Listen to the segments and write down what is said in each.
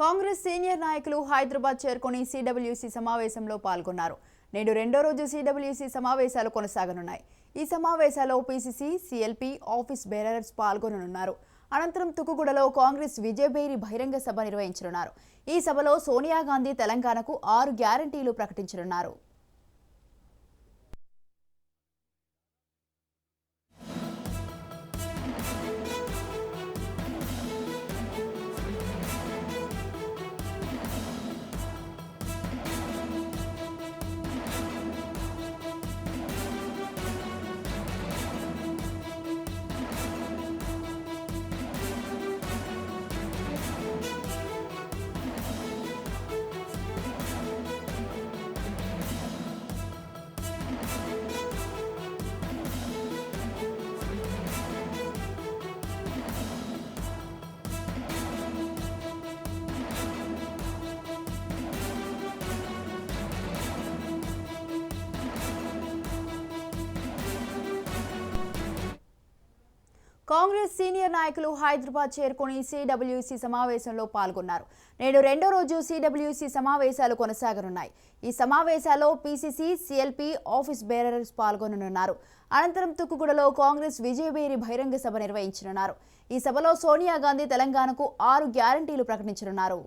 Congress senior నాయకులు హైదరాబాద్ చేరుకొని CWC సమావేశంలో పాల్గొన్నారు. నేడు రెండో రోజు సిడబ్ల్యూసీ సమావేశాలు కొనసాగనున్నాయి. ఈ సమావేశాల్లో పీసీసీ సీఎల్పీ ఆఫీస్ బేరర్స్ పాల్గొననున్నారు. అనంతరం తుకుగూడలో కాంగ్రెస్ విజయభేరి బహిరంగ సభ నిర్వహించనున్నారు. ఈ సభలో సోనియా గాంధీ తెలంగాణకు ఆరు గ్యారంటీలు ప్రకటించనున్నారు. కాంగ్రెస్ సీనియర్ నాయకులు హైదరాబాద్ చేరుకొని సిడబ్ల్యూసీ సమావేశంలో పాల్గొన్నారు. నేడు రెండో రోజు సిడబ్ల్యూసీ సమావేశాలు కొనసాగనున్నాయి. ఈ సమావేశాల్లో పీసీసీ సీఎల్పీ ఆఫీస్ బేరర్స్ పాల్గొననున్నారు. అనంతరం తుక్కుగూడలో కాంగ్రెస్ విజయబేరి బహిరంగ సభ నిర్వహించనున్నారు. ఈ సభలో సోనియా గాంధీ తెలంగాణకు ఆరు గ్యారంటీలు ప్రకటించనున్నారు.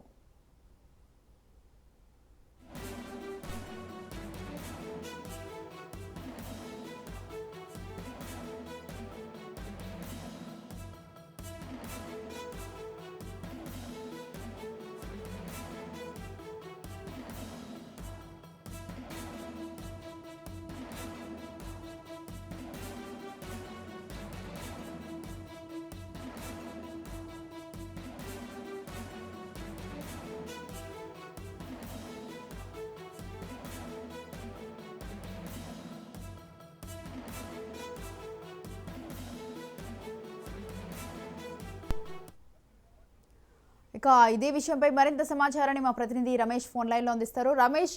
ఇక ఇదే విషయంపై మరింత సమాచారాన్ని మా ప్రతినిధి రమేష్ ఫోన్ లైన్లో అందిస్తారు. రమేష్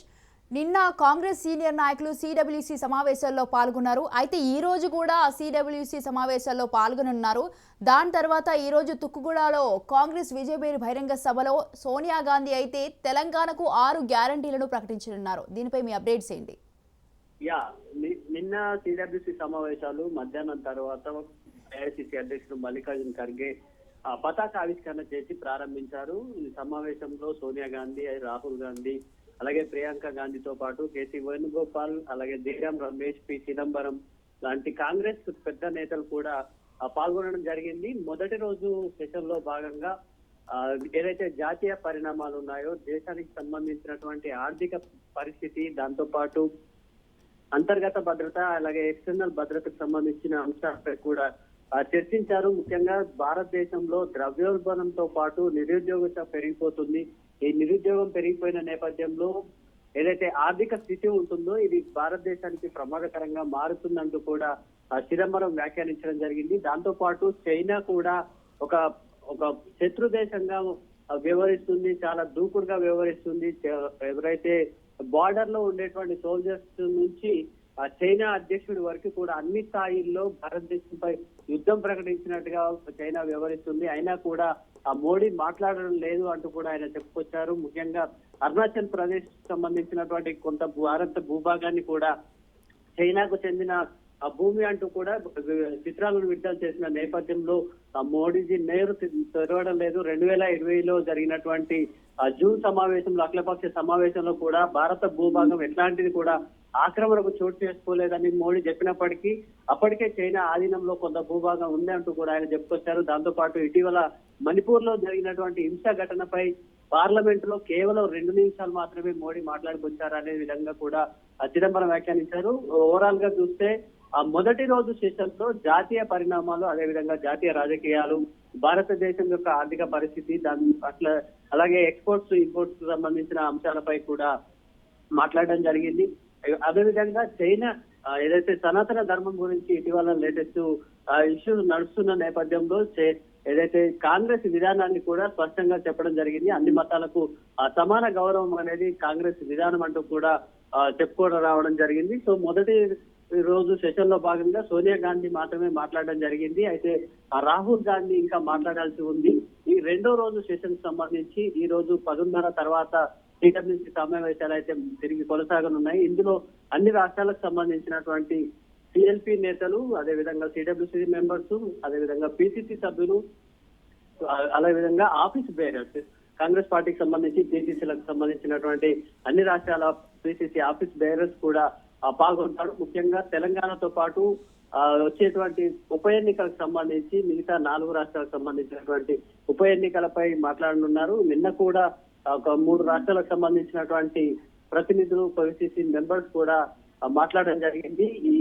నిన్న కాంగ్రెస్ సీనియర్ నాయకులు సిడబ్ల్యూసీ సమావేశాల్లో పాల్గొన్నారు. అయితే ఈ రోజు కూడా సిడబ్ల్యూసీ సమావేశాల్లో పాల్గొనున్నారు దాని తర్వాత ఈ రోజు తుక్కుగూడలో కాంగ్రెస్ విజయబేరి బహిరంగ సభలో సోనియా గాంధీ అయితే తెలంగాణకు ఆరు గ్యారంటీలను ప్రకటించనున్నారు. దీనిపై మీ అప్డేట్స్ ఏంటి? యా నిన్న సిడబ్ల్యూసి సమావేశాలు మధ్యాహ్నం తర్వాత ఏఐసిసి అధ్యక్షుడు మల్లికార్జున్ ఖర్గే పతాక ఆవిష్కరణ చేసి ప్రారంభించారు. ఈ సమావేశంలో సోనియా గాంధీ రాహుల్ గాంధీ అలాగే ప్రియాంక గాంధీతో పాటు కేసీ వేణుగోపాల్ అలాగే జయరాం రమేష్ పి చిదంబరం లాంటి కాంగ్రెస్ పెద్ద నేతలు కూడా పాల్గొనడం జరిగింది. మొదటి రోజు సెషన్లో భాగంగా ఏదైతే జాతీయ పరిణామాలు ఉన్నాయో దేశానికి సంబంధించినటువంటి ఆర్థిక పరిస్థితి దాంతో పాటు అంతర్గత భద్రత అలాగే ఎక్స్టర్నల్ భద్రతకు సంబంధించిన అంశాలపై కూడా చర్చించారు. ముఖ్యంగా భారతదేశంలో ద్రవ్యోల్బణంతో పాటు నిరుద్యోగత పెరిగిపోతుంది. ఈ నిరుద్యోగం పెరిగిపోయిన నేపథ్యంలో ఏదైతే ఆర్థిక స్థితి ఉంటుందో ఇది భారతదేశానికి ప్రమాదకరంగా మారుతుందంటూ కూడా చిదంబరం వ్యాఖ్యానించడం జరిగింది. దాంతో పాటు చైనా కూడా ఒక ఒక శత్రు దేశంగా వ్యవహరిస్తుంది. చాలా దూకుడుగా వ్యవహరిస్తుంది. ఎవరైతే బార్డర్లో ఉండేటువంటి సోల్జర్స్ నుంచి చైనా అధ్యక్షుడి వరకు కూడా అన్ని స్థాయిల్లో భారతదేశంపై యుద్ధం ప్రకటించినట్టుగా చైనా వ్యవహరిస్తుంది. అయినా కూడా ఆ మోడీ మాట్లాడడం లేదు అంటూ కూడా ఆయన చెప్పుకొచ్చారు. ముఖ్యంగా అరుణాచల్ ప్రదేశ్ సంబంధించినటువంటి కొంత భారత భూభాగాన్ని కూడా చైనాకు చెందిన ఆ భూమి అంటూ కూడా చిత్రాలను విడుదల చేసిన నేపథ్యంలో ఆ మోడీజీ నేరు తెరవడం లేదు. రెండు వేల ఇరవైలో జరిగినటువంటి జూన్ సమావేశంలో అఖిలపక్ష సమావేశంలో కూడా భారత భూభాగం ఎట్లాంటిది కూడా ఆక్రమణకు చోటు చేసుకోలేదని మోడీ చెప్పినప్పటికీ అప్పటికే చైనా ఆధీనంలో కొంత భూభాగం ఉంది అంటూ కూడా ఆయన చెప్పుకొచ్చారు. దాంతో పాటు ఇటీవల మణిపూర్లో జరిగినటువంటి హింస ఘటనపై పార్లమెంట్లో కేవలం రెండు నిమిషాలు మాత్రమే మోడీ మాట్లాడుకొచ్చారు అనే విధంగా కూడా ఆ చిదంబరం వ్యాఖ్యానించారు. ఓవరాల్గా చూస్తే ఆ మొదటి రోజు సెషన్లో జాతీయ పరిణామాలు అదేవిధంగా జాతీయ రాజకీయాలు భారతదేశం యొక్క ఆర్థిక పరిస్థితి దాని అట్లా అలాగే ఎక్స్పోర్ట్స్ ఇంపోర్ట్స్ సంబంధించిన అంశాలపై కూడా మాట్లాడడం జరిగింది. అదేవిధంగా చైనా ఏదైతే సనాతన ధర్మం గురించి ఇటీవల లేటెస్ట్ ఇష్యూ నడుస్తున్న నేపథ్యంలో ఏదైతే కాంగ్రెస్ విధానాన్ని కూడా స్పష్టంగా చెప్పడం జరిగింది. అన్ని మతాలకు సమాన గౌరవం అనేది కాంగ్రెస్ విధానం అంటూ కూడా చెప్పుకోవడం రావడం జరిగింది. సో మొదటి ఈ రోజు సెషన్లో భాగంగా సోనియా గాంధీ మాత్రమే మాట్లాడడం జరిగింది. అయితే రాహుల్ గాంధీ ఇంకా మాట్లాడాల్సి ఉంది. ఈ రెండో రోజు సెషన్ సంబంధించి ఈ రోజు పదున్నర తర్వాత టీడబ్ల్యూసీ సమావేశాలు అయితే తిరిగి కొనసాగనున్నాయి. ఇందులో అన్ని రాష్ట్రాలకు సంబంధించినటువంటి సిఎల్పి నేతలు అదేవిధంగా సిడబ్ల్యూసీ మెంబర్స్ అదేవిధంగా పిసిసి సభ్యులు అదేవిధంగా అదే విధంగా ఆఫీస్ బేరర్స్ కాంగ్రెస్ పార్టీకి సంబంధించి పిసిసిలకు సంబంధించినటువంటి అన్ని రాష్ట్రాల పిసిసి ఆఫీస్ బేరర్స్ కూడా పాల్గొంటాడు ముఖ్యంగా తెలంగాణతో పాటు వచ్చేటువంటి ఉప ఎన్నికలకు సంబంధించి మిగతా నాలుగు రాష్ట్రాలకు సంబంధించినటువంటి ఉప ఎన్నికలపై మాట్లాడనున్నారు. నిన్న కూడా ఒక మూడు రాష్ట్రాలకు సంబంధించినటువంటి ప్రతినిధులు పిసిసి మెంబర్స్ కూడా మాట్లాడడం జరిగింది. ఈ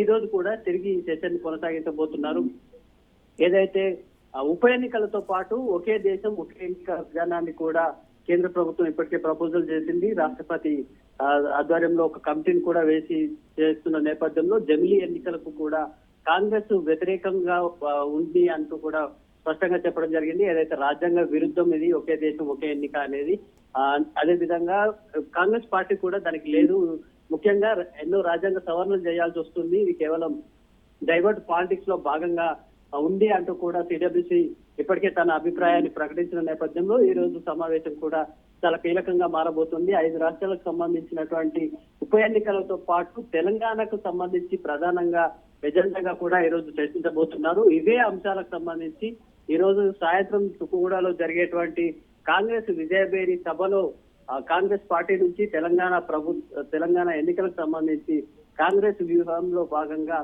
ఈ రోజు కూడా తిరిగి ఈ సెషన్ కొనసాగించబోతున్నారు. ఏదైతే ఉప ఎన్నికలతో పాటు ఒకే దేశం ఒకే ఎన్నిక విధానాన్ని కూడా కేంద్ర ప్రభుత్వం ఇప్పటికే ప్రపోజల్ చేసింది. రాష్ట్రపతి ఆధ్వర్యంలో ఒక కమిటీని కూడా వేసి చేస్తున్న నేపథ్యంలో జమిలీ ఎన్నికలకు కూడా కాంగ్రెస్ వ్యతిరేకంగా ఉంది అంటూ కూడా స్పష్టంగా చెప్పడం జరిగింది. ఏదైతే రాజ్యాంగ విరుద్ధం ఇది ఒకే దేశం ఒకే ఎన్నిక అనేది అదే విధంగా కాంగ్రెస్ పార్టీ కూడా దానికి లేదు. ముఖ్యంగా ఎన్నో రాజ్యాంగ సవరణలు చేయాల్సి వస్తుంది. ఇది కేవలం డైవర్ట్ పాలిటిక్స్లో భాగంగా ఉంది అంటూ కూడా సిడబ్ల్యూసి ఇప్పటికే తన అభిప్రాయాన్ని ప్రకటించిన నేపథ్యంలో ఈ రోజు సమావేశం కూడా చాలా కీలకంగా మారబోతుంది. ఐదు రాష్ట్రాలకు సంబంధించినటువంటి ఉప ఎన్నికలతో పాటు తెలంగాణకు సంబంధించి ప్రధానంగా ఎజెండాగా కూడా ఈ రోజు చర్చించబోతున్నారు. ఇవే అంశాలకు సంబంధించి ఈ రోజు సాయంత్రం తుకుగూడలో జరిగేటువంటి కాంగ్రెస్ విజయబేరి సభలో కాంగ్రెస్ పార్టీ నుంచి తెలంగాణ ప్రభు తెలంగాణ ఎన్నికలకు సంబంధించి కాంగ్రెస్ వ్యూహంలో భాగంగా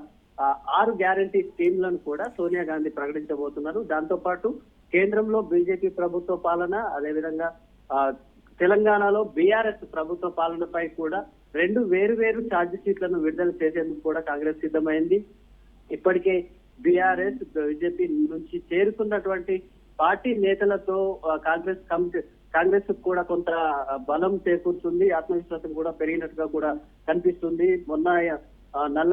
ఆరు గ్యారంటీ స్కీమ్లను కూడా సోనియా గాంధీ ప్రకటించబోతున్నారు. దాంతోపాటు కేంద్రంలో బీజేపీ ప్రభుత్వ పాలన అదేవిధంగా తెలంగాణలో బీఆర్ఎస్ ప్రభుత్వ పాలనపై కూడా రెండు వేరు వేరు ఛార్జ్ షీట్లను విడుదల చేసేందుకు కూడా కాంగ్రెస్ సిద్ధమైంది. ఇప్పటికే బీఆర్ఎస్ బీజేపీ నుంచి చేరుకున్నటువంటి పార్టీ నేతలతో కాంగ్రెస్ కమిటీ కాంగ్రెస్ కూడా కొంత బలం చేకూరుతుంది. ఆత్మవిశ్వాసం కూడా పెరిగినట్టుగా కూడా కనిపిస్తుంది. మొన్న నల్ల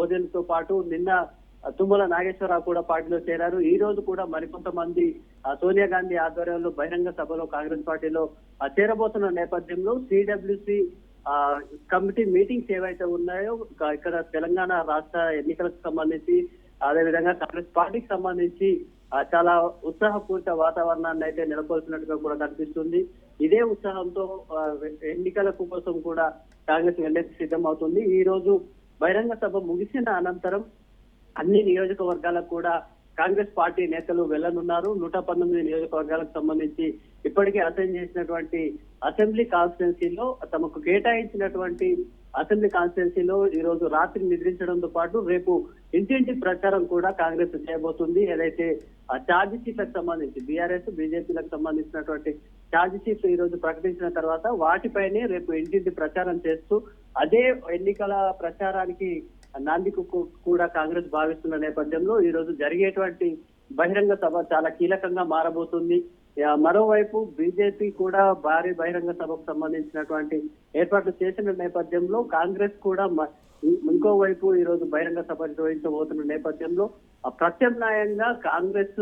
ఓదెలతో పాటు నిన్న తుమ్మల నాగేశ్వరరావు కూడా పార్టీలో చేరారు. ఈ రోజు కూడా మరికొంతమంది సోనియా గాంధీ ఆధ్వర్యంలో బహిరంగ సభలో కాంగ్రెస్ పార్టీలో చేరబోతున్న నేపథ్యంలో సిడబ్ల్యూసి కమిటీ మీటింగ్స్ ఏవైతే ఉన్నాయో ఇక్కడ తెలంగాణ రాష్ట్ర ఎన్నికలకు సంబంధించి అదేవిధంగా కాంగ్రెస్ పార్టీకి సంబంధించి చాలా ఉత్సాహపూరిత వాతావరణాన్ని అయితే నెలకొల్పినట్టుగా కూడా కనిపిస్తుంది. ఇదే ఉత్సాహంతో ఎన్నికలకు కోసం కూడా కాంగ్రెస్ వెళ్ళేందుకు సిద్ధమవుతుంది. ఈ రోజు బహిరంగ సభ ముగిసిన అనంతరం అన్ని నియోజకవర్గాలకు కూడా కాంగ్రెస్ పార్టీ నేతలు వెళ్ళనున్నారు నూట పంతొమ్మిది నియోజకవర్గాలకు సంబంధించి ఇప్పటికే అసైన్ చేసినటువంటి అసెంబ్లీ కాన్స్టిట్యున్సీలో తమకు కేటాయించినటువంటి అసెంబ్లీ కాన్స్టిట్యున్సీలో ఈ రోజు రాత్రి నిద్రించడంతో పాటు రేపు ఇంటింటి ప్రచారం కూడా కాంగ్రెస్ చేయబోతుంది. ఏదైతే ఆ ఛార్జ్ షీట్లకు సంబంధించి బీఆర్ఎస్ బీజేపీలకు సంబంధించినటువంటి ఛార్జ్ షీట్లు ఈ రోజు ప్రకటించిన తర్వాత వాటిపైనే రేపు ఇంటింటి ప్రచారం చేస్తూ అదే ఎన్నికల ప్రచారానికి నాందికు కూడా కాంగ్రెస్ భావిస్తున్న నేపథ్యంలో ఈ రోజు జరిగేటువంటి బహిరంగ సభ చాలా కీలకంగా మారబోతుంది. మరోవైపు బీజేపీ కూడా భారీ బహిరంగ సభకు సంబంధించినటువంటి ఏర్పాట్లు చేసిన నేపథ్యంలో కాంగ్రెస్ కూడా ఇంకోవైపు ఈ రోజు బహిరంగ సభ నిర్వహించబోతున్న నేపథ్యంలో ప్రత్యామ్నాయంగా కాంగ్రెస్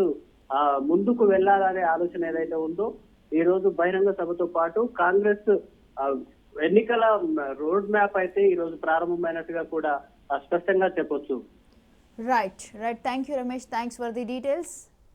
ఆ, ముందుకు వెళ్ళాలనే ఆలోచన ఏదైతే ఉందో ఈ రోజు బహిరంగ సభతో పాటు కాంగ్రెస్ ఎన్నికల రోడ్ మ్యాప్ అయితే ఈ రోజు ప్రారంభమైనట్టుగా కూడా స్పష్టంగా చెప్పొచ్చు. Right right thank you Ramesh thanks for the details